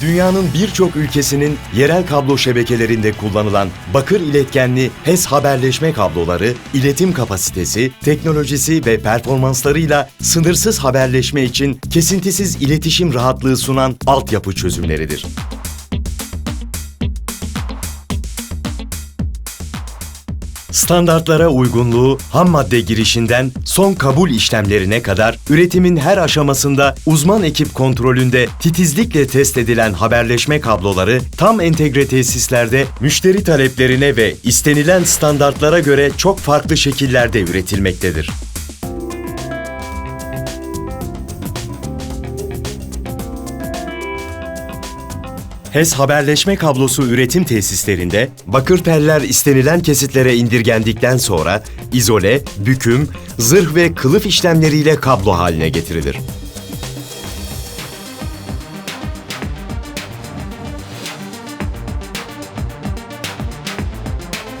Dünyanın birçok ülkesinin yerel kablo şebekelerinde kullanılan bakır iletkenli HES haberleşme kabloları, iletim kapasitesi, teknolojisi ve performanslarıyla sınırsız haberleşme için kesintisiz iletişim rahatlığı sunan altyapı çözümleridir. Standartlara uygunluğu, ham madde girişinden son kabul işlemlerine kadar üretimin her aşamasında uzman ekip kontrolünde titizlikle test edilen haberleşme kabloları tam entegre tesislerde müşteri taleplerine ve istenilen standartlara göre çok farklı şekillerde üretilmektedir. HES haberleşme kablosu üretim tesislerinde bakır teller istenilen kesitlere indirgendikten sonra izole, büküm, zırh ve kılıf işlemleriyle kablo haline getirilir.